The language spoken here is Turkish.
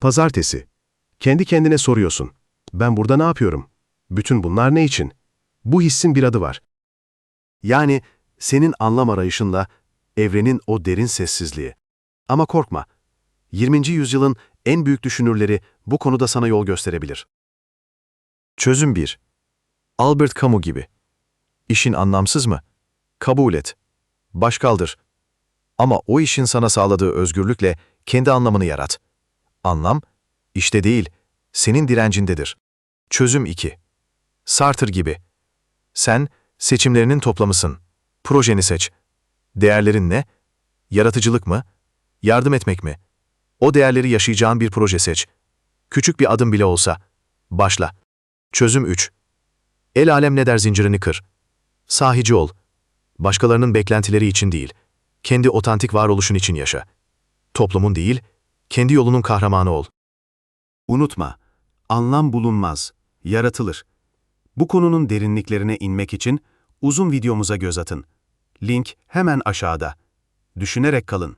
Pazartesi. Kendi kendine soruyorsun. Ben burada ne yapıyorum? Bütün bunlar ne için? Bu hissin bir adı var. Yani senin anlam arayışınla evrenin o derin sessizliği. Ama korkma. 20. yüzyılın en büyük düşünürleri bu konuda sana yol gösterebilir. Çözüm 1. Albert Camus gibi. İşin anlamsız mı? Kabul et. Baş kaldır. Ama o işin sana sağladığı özgürlükle kendi anlamını yarat. Anlam, işte değil, senin direncindedir. Çözüm 2. Sartre gibi. Sen, seçimlerinin toplamısın. Projeni seç. Değerlerin ne? Yaratıcılık mı? Yardım etmek mi? O değerleri yaşayacağın bir proje seç. Küçük bir adım bile olsa. Başla. Çözüm 3. El alem ne der zincirini kır. Sahici ol. Başkalarının beklentileri için değil, kendi otantik varoluşun için yaşa. Toplumun değil, kendi yolunun kahramanı ol. Unutma, anlam bulunmaz, yaratılır. Bu konunun derinliklerine inmek için uzun videomuza göz atın. Link hemen aşağıda. Düşünerek kalın.